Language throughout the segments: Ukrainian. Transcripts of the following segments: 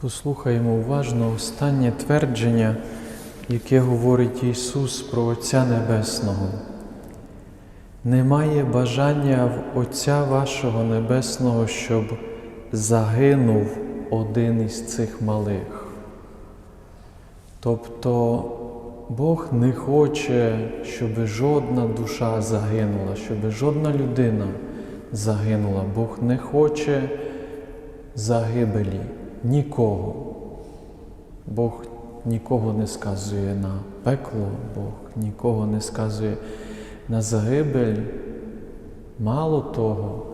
Послухаємо уважно останнє твердження, яке говорить Ісус про Отця Небесного. Немає бажання в Отця вашого Небесного, щоб загинув один із цих малих. Тобто Бог не хоче, щоб жодна душа загинула, щоб жодна людина загинула. Бог не хоче загибелі нікого. Бог нікого не сказує на пекло, Бог нікого не сказує на загибель. Мало того,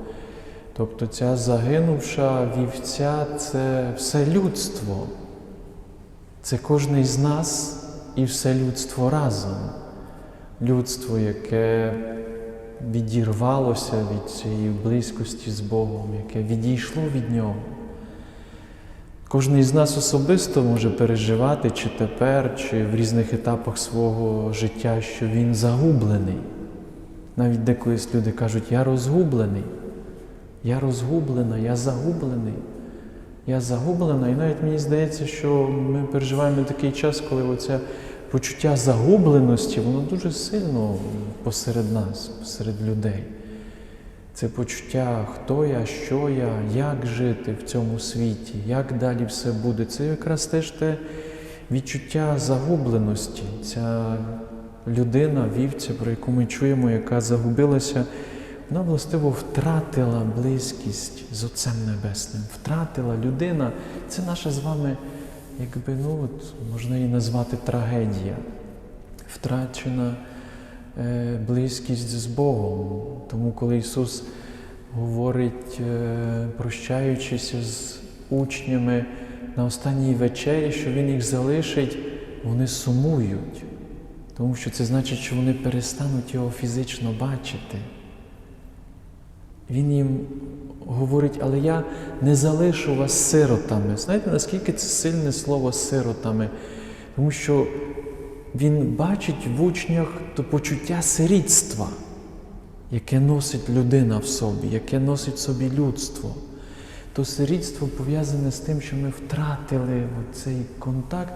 тобто ця загинувша вівця це все людство. Це кожен з нас і все людство разом. Людство, яке відірвалося від цієї близькості з Богом, яке відійшло від Нього. Кожен із нас особисто може переживати, чи тепер, чи в різних етапах свого життя, що він загублений. Навіть деколись люди кажуть, я розгублений, я розгублена, я загублений, я загублена. І навіть мені здається, що ми переживаємо такий час, коли оце почуття загубленості, воно дуже сильно посеред нас, посеред людей. Це почуття, хто я, що я, як жити в цьому світі, як далі все буде. Це якраз теж те відчуття загубленості. Ця людина, вівця, про яку ми чуємо, яка загубилася, вона властиво втратила близькість з Отцем Небесним. Втратила людина. Це наша з вами, якби, ну от, можна її назвати трагедія. Втрачена близькість з Богом. Тому, коли Ісус говорить, е, прощаючися з учнями на останній вечері, що Він їх залишить, вони сумують, тому що це значить, що вони перестануть його фізично бачити. Він їм говорить, але я не залишу вас сиротами. Знаєте, наскільки це сильне слово сиротами? Тому що він бачить в учнях то почуття сирітства, яке носить людина в собі, яке носить в собі людство. То сирітство пов'язане з тим, що ми втратили цей контакт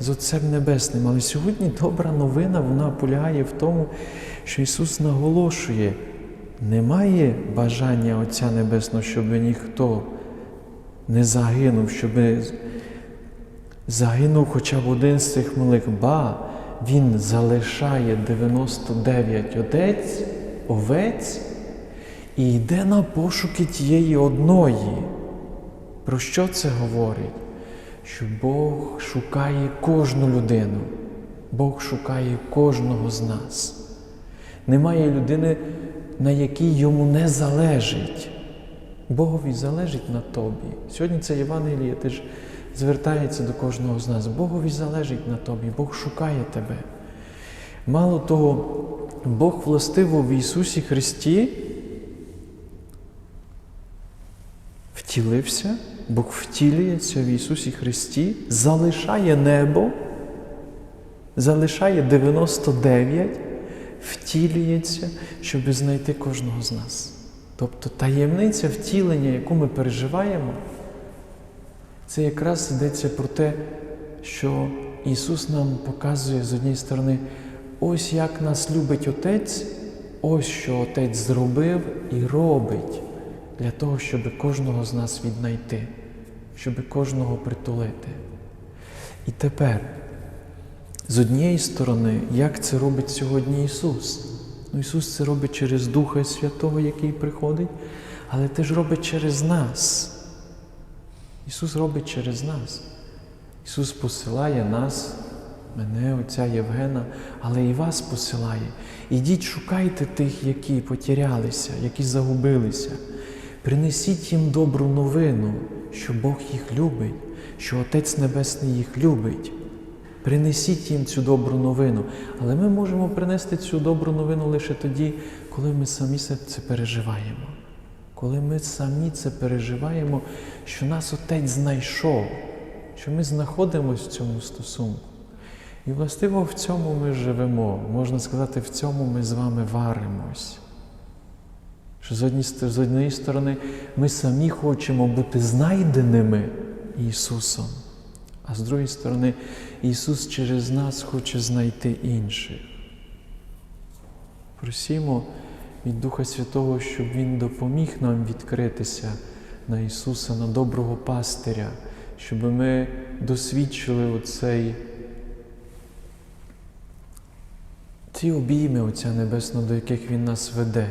з Отцем Небесним. Але сьогодні добра новина вона полягає в тому, що Ісус наголошує, немає бажання Отця Небесного, щоб ніхто не загинув, щоб загинув хоча б один з цих малих. Ба, він залишає 99 одець, овець і йде на пошуки тієї одної. Про що це говорить? Що Бог шукає кожну людину, Бог шукає кожного з нас. Немає людини, на якій йому не залежить. Богові залежить на тобі. Сьогодні це Євангеліє теж звертається до кожного з нас. Богові залежить на тобі, Бог шукає тебе. Мало того, Бог властиво в Ісусі Христі втілився, Бог втілюється в Ісусі Христі, залишає небо, залишає 99, втілюється, щоб знайти кожного з нас. Тобто таємниця втілення, яку ми переживаємо, це якраз йдеться про те, що Ісус нам показує з однієї сторони, ось як нас любить Отець, ось що Отець зробив і робить для того, щоб кожного з нас віднайти, щоб кожного притулити. І тепер, з однієї сторони, як це робить сьогодні Ісус? Ну, Ісус це робить через Духа Святого, який приходить, але теж робить через нас. Ісус робить через нас. Ісус посилає нас, мене, отця Євгена, але і вас посилає. Ідіть, шукайте тих, які потерялися, які загубилися. Принесіть їм добру новину, що Бог їх любить, що Отець Небесний їх любить. Принесіть їм цю добру новину. Але ми можемо принести цю добру новину лише тоді, коли ми самі це переживаємо. Коли ми самі це переживаємо, що нас Отець знайшов, що ми знаходимося в цьому стосунку. І властиво в цьому ми живемо, можна сказати, в цьому ми з вами варимось. З однієї сторони ми самі хочемо бути знайденими, Ісусом. А з другої сторони, Ісус через нас хоче знайти інших. Просімо від Духа Святого, щоб Він допоміг нам відкритися на Ісуса, на доброго пастиря, щоб ми досвідчили оцей, ці обійми Отця Небесного, до яких Він нас веде.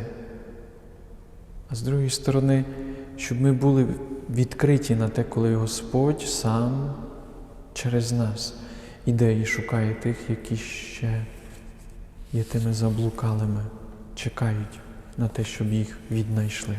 А з другої сторони, щоб ми були відкриті на те, коли Господь сам через нас іде і шукає тих, які ще є тими заблукалими, чекають на те, щоб їх віднайшли.